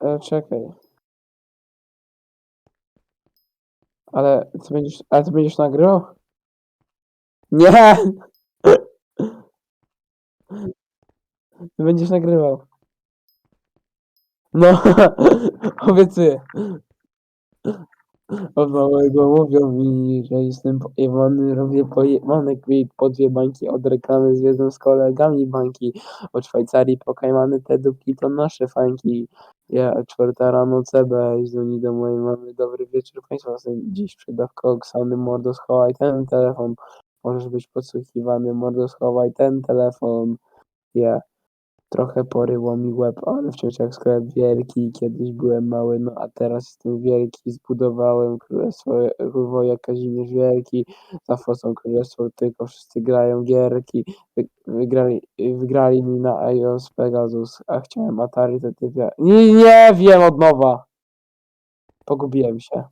E, czekaj. Ale ty będziesz, ale ty będziesz nagrywał? Nie! Ty będziesz nagrywał. No, obiecuję. Od małego mówią mi, że jestem pojebany, robię pojebane kwit po dwie bańki od reklamy, zwiedzą z kolegami bańki. Od Szwajcarii po Kajmany te dupki to nasze fańki. Ja czwarta rano CB, dzwoni do mojej mamy, dobry wieczór państwa, dziś przydawka Oksany, mordo schowaj ten telefon. Możesz być podsłuchiwany, mordo schowaj ten telefon. Ja. Trochę poryło mi łeb, ale wciąż jak sklep wielki. Kiedyś byłem mały, no a teraz jestem wielki. Zbudowałem królestwo Woja Kazimierz Wielki. Za fosą królestwo tylko wszyscy grają gierki. Wy, wygrali, wygrali mi na iOS Pegasus, a chciałem Atari to ty. Nie, nie wiem od nowa. Pogubiłem się.